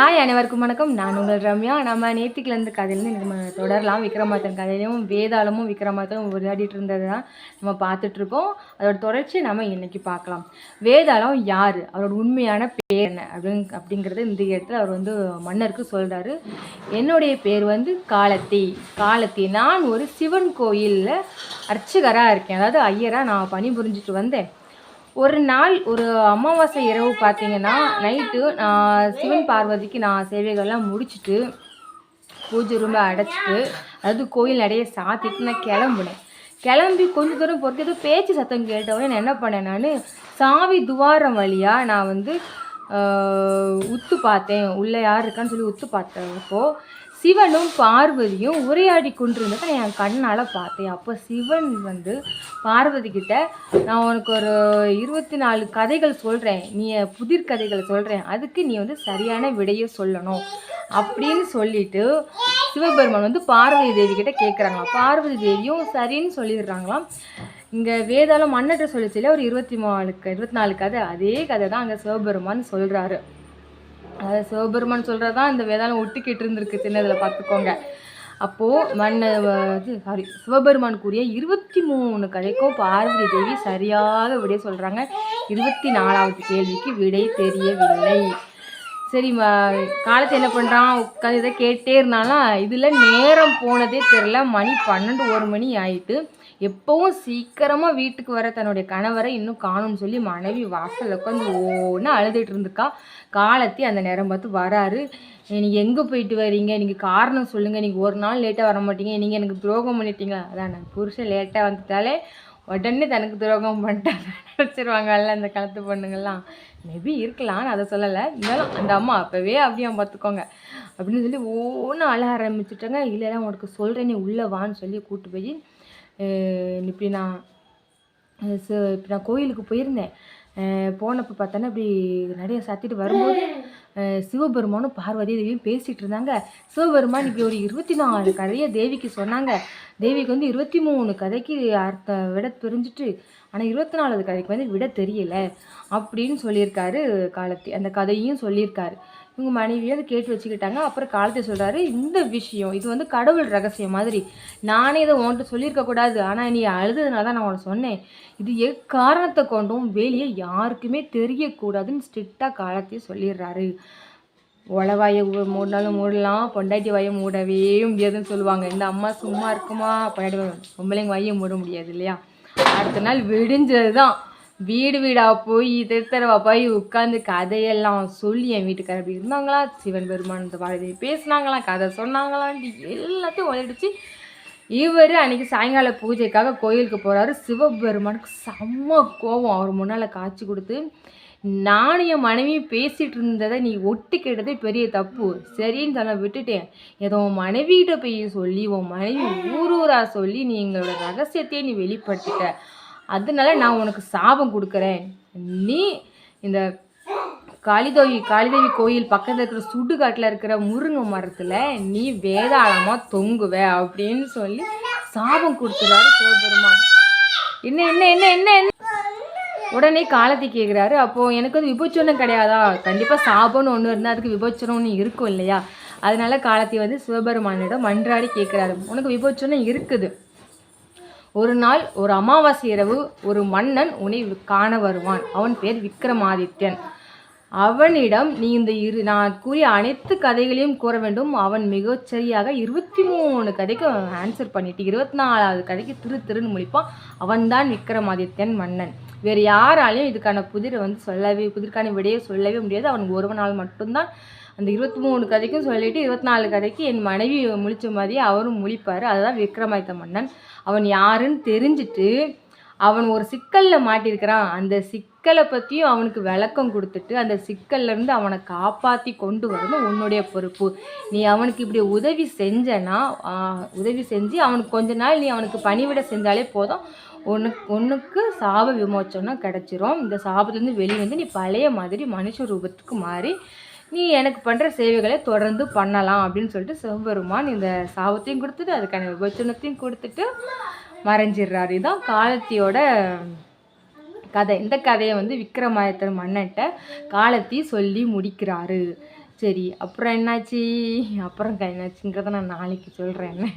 Hi அனைவருக்கும் வணக்கம். நான் உங்கள் ரம்யா. நம்ம நேத்திக்கிலேருந்து கதையிலேருந்து நம்ம தொடரலாம். விக்ரமாதன் கதையிலையும் வேதாளமும் விக்ரமாதனும் விளையாடிட்டு இருந்தது தான் நம்ம பார்த்துட்ருக்கோம். அதோட தொடர்ச்சி நம்ம இன்றைக்கி பார்க்கலாம். வேதாளம் யார்? அவரோட உண்மையான பேர் என்ன? அப்படிங் அப்படிங்கிறது இந்த இடத்துல அவர் வந்து மன்னருக்கு சொல்கிறாரு என்னுடைய பேர் வந்து காலத்தி காலத்தி நான் ஒரு சிவன் கோயிலில் அர்ச்சகராக இருக்கேன். அதாவது ஐயராக நான் பணிபுரிஞ்சிட்டு வந்தேன். ஒரு நாள் ஒரு அமாவாசை இரவு பார்த்தீங்கன்னா நைட்டு நான் சிவன் பார்வதிக்கு நான் சேவைகள்லாம் முடிச்சுட்டு பூஜை ரூமில் அடைச்சிட்டு அதாவது கோயில் நிறைய சாத்திட்டு நான் கிளம்புனேன். கிளம்பி கொஞ்ச தூரம் பொறுத்து ஏதோ பேச்சு சத்தம் கேட்டவனே நான் என்ன பண்ணேன் நான் சாவி துவாரம் வழியாக நான் வந்து உத்து பார்த்தேன். உள்ளே யார் இருக்கான்னு சொல்லி உத்து பார்த்தப்போ சிவனும் பார்வதியும் உரையாடி கொண்டிருந்ததை நான் என் கண்ணால் பார்த்தேன். அப்போ சிவன் வந்து பார்வதி கிட்ட நான் உனக்கு ஒரு இருபத்தி நாலு கதைகள் சொல்கிறேன் நீ புதிர் கதைகள் சொல்கிறேன் அதுக்கு நீ வந்து சரியான விடையை சொல்லணும். அப்படின்னு சொல்லிட்டு சிவபெருமான் வந்து பார்வதி தேவி கிட்ட கேட்குறாங்களாம் பார்வதி தேவியும் சரின்னு சொல்லிடுறாங்களாம். இங்கே வேதாளம் மன்னர்கிட்ட சொல்லிச்சுல ஒரு இருபத்தி நாலு க- இருபத்தி நாலு கதை அதே கதை தான் அங்கே சிவபெருமான் சொல்கிறாரு அதாவது சிவபெருமான் சொல்கிறது தான் இந்த வேதாளம் ஒட்டிக்கிட்டு இருந்திருக்கு சின்னதில் பார்த்துக்கோங்க. அப்போது மண் இது சாரி சிவபெருமான் கூறிய இருபத்தி மூணு கதைக்கும் பார்வதி தேவி சரியாக விடை சொல்கிறாங்க இருபத்தி நாலாவது கேள்விக்கு விடை தெரியவில்லை. சரி காலத்தை என்ன பண்ணுறான் உட்காந்து இதை கேட்டே இருந்தாலும் இதில் நேரம் போனதே தெரில மணி பன்னெண்டு ஒரு மணி ஆயிட்டு. எப்பவும் சீக்கிரமாக வீட்டுக்கு வர தன்னுடைய கணவரை இன்னும் காணும்னு சொல்லி மனைவி வாசலில் உட்காந்து ஒன்று அழுதுட்டு இருந்துக்கா காலத்தி அந்த நேரம் பார்த்து வராரு. நீங்கள் எங்கே போயிட்டு வரீங்க? நீங்கள் காரணம் சொல்லுங்கள் நீங்கள் ஒரு நாள் லேட்டாக வர மாட்டீங்க. நீங்கள் எனக்கு துரோகம் பண்ணிட்டீங்களா அதான் நான் புருஷன் லேட்டாக வந்துட்டாலே உடனே தனக்கு துரோகம் பண்ணிட்டாங்க. நினச்சிருவாங்கல்ல அந்த காலத்து பொண்ணுங்கள்லாம். மேபி இருக்கலாம் நான் அதை சொல்லலை. இருந்தாலும் அந்த அம்மா அப்போவே அப்படியே பார்த்துக்கோங்க. அப்படின்னு சொல்லி ஒவ்வொன்று அழ ஆரம்பிச்சுட்டாங்க. இல்லைலாம் உனக்கு சொல்கிறேன் நீ உள்ளே வான்னு சொல்லி கூப்பிட்டு போய் இப்படி நான் அஹ் ச- நான் கோயிலுக்கு போயிருந்தேன். போனப்போ பார்த்தோன்னா இப்படி நிறைய சாத்திட்டு வரும்போது சிவபெருமானும் பார்வதி தேவியும் பேசிகிட்டு இருந்தாங்க. சிவபெருமான் இப்படி ஒரு இருபத்தி நாலு கதையை தேவிக்கு சொன்னாங்க. தேவிக்கு வந்து இருபத்தி மூணு கதைக்கு அர்த்த விட தெரிஞ்சிட்டு ஆனால் இருபத்தி நாலாவது கதைக்கு வந்து விட தெரியலை அப்படின்னு சொல்லியிருக்காரு காலத்தி அந்த கதையும் சொல்லியிருக்காரு. இவங்க மனைவியும் அதை கேட்டு வச்சுக்கிட்டாங்க. அப்புறம் காலத்தை சொல்கிறாரு இந்த விஷயம் இது வந்து கடவுள் ரகசியம் மாதிரி. நானே இதை உன்கிட்ட சொல்லியிருக்க கூடாது. ஆனால் நீ அழுதுனால தான் நான் உனக்கு சொன்னேன். இது எக்காரணத்தை கொண்டும் வெளியே யாருக்குமே தெரியக்கூடாதுன்னு ஸ்ட்ரிக்டாக காலத்தையே சொல்லிடுறாரு. உளவாயை மூடினாலும் மூடலாம் பொண்டாட்டி வாயை மூடவே முடியாதுன்னு சொல்லுவாங்க. இந்த அம்மா சும்மா இருக்குமா? பொண்டாட்டி பொம்பளைங்க வாயை மூட முடியாது இல்லையா? அடுத்த நாள் விடிஞ்சது தான் வீடு வீடாக போய் தெருத்தரவா போய் உட்காந்து கதையெல்லாம் சொல்லி என் வீட்டுக்காரர் அப்படி இருந்தாங்களா? சிவன் பெருமான் இந்த பாரதி பேசுனாங்களாம் கதை சொன்னாங்களான்ட்டு எல்லாத்தையும் உழைடிச்சு இவர் அன்னைக்கு சாயங்கால பூஜைக்காக கோயிலுக்கு போகிறாரு சிவபெருமானுக்கு செம்ம கோபம். அவர் முன்னால் காய்ச்சி கொடுத்து நானும் என் மனைவியும் பேசிகிட்டு இருந்ததை நீ ஒட்டி கேட்டதே பெரிய தப்பு. சரின்னு சொல்ல விட்டுட்டேன். ஏதோ உன் மனைவிகிட்ட போய் சொல்லி உன் மனைவி ஊர் ஊராக சொல்லி நீ எங்களோட ரகசியத்தையே நீ வெளிப்படுத்திட்ட. அதனால நான் உனக்கு சாபம் கொடுக்குறேன். நீ இந்த காளிதேவி காளிதேவி கோயில் பக்கத்தில் இருக்கிற சுடுகாட்டில் இருக்கிற முருங்கை மரத்தில் நீ வேதாளமாக தொங்குவ அப்படின்னு சொல்லி சாபம் கொடுத்துறாரு சிவபெருமான். என்ன என்ன என்ன என்ன என்ன? உடனே காலத்தை கேட்குறாரு அப்போது எனக்கு வந்து விபோச்சனம் கிடையாதா? கண்டிப்பாக சாபம்னு ஒன்று இருந்தால் அதுக்கு விபோச்சனம்னு இருக்கும் இல்லையா? அதனால காலத்தை வந்து சிவபெருமானிடம் மன்றாடி கேட்குறாரு உனக்கு விபோச்சனம் இருக்குது. ஒரு நாள் ஒரு அமாவாசை இரவு ஒரு மன்னன் உன்னை காண வருவான். அவன் பேர் விக்ரமாதித்யன் அவனிடம் நீ இந்த இரு நான் கூறிய அனைத்து கதைகளையும் கூற வேண்டும். அவன் மிகச்சரியாக இருபத்தி மூணு கதைக்கு ஆன்சர் பண்ணிட்டு இருபத்தி நாலாவது கதைக்கு திரு திருன்னு முடிப்பான் அவன்தான் விக்ரமாதித்யன் மன்னன். வேறு யாராலையும் இதுக்கான புதிரை வந்து சொல்லவே புதிர்க்கான விடையை சொல்லவே முடியாது. அவன் ஒருவனால் மட்டும்தான் அந்த இருபத்தி மூணு கதைக்கும் சொல்லிவிட்டு இருபத்தி நாலு கதைக்கு என் மனைவி முழிச்ச மாதிரியே அவரும் முழிப்பார். அதுதான் விக்ரமாதித்த மன்னன். அவன் யாருன்னு தெரிஞ்சுட்டு அவன் ஒரு சிக்கலில் மாட்டியிருக்கிறான் அந்த சிக்கலை பற்றியும் அவனுக்கு விளக்கம் கொடுத்துட்டு அந்த சிக்கல்ல இருந்து அவனை காப்பாற்றி கொண்டு வரணும் உன்னுடைய பொறுப்பு. நீ அவனுக்கு இப்படி உதவி செஞ்சனா உதவி செஞ்சு அவனுக்கு கொஞ்ச நாள் நீ அவனுக்கு பணிவிட செஞ்சாலே போதும். உனக்கு ஒன்றுக்கு சாப விமோச்சனம் கிடச்சிரும். இந்த சாபத்துலேருந்து வெளியே வந்து நீ பழைய மாதிரி மனுஷ ரூபத்துக்கு மாறி நீ எனக்கு பண்ணுற சேவைகளை தொடர்ந்து பண்ணலாம் அப்படின்னு சொல்லிட்டு சிவபெருமான் இந்த சாபத்தையும் கொடுத்துட்டு அதுக்கான விபச்சனத்தையும் கொடுத்துட்டு மறைஞ்சிடுறாரு. இதுதான் காலத்தியோட கதை. இந்த கதையை வந்து விக்ரமாதித்தன் மன்னன்ட்ட காலத்தி சொல்லி முடிக்கிறாரு. சரி அப்புறம் என்னாச்சு? அப்புறம் க- என்னாச்சுங்கிறத நான் நாளைக்கு சொல்கிறேன் என்ன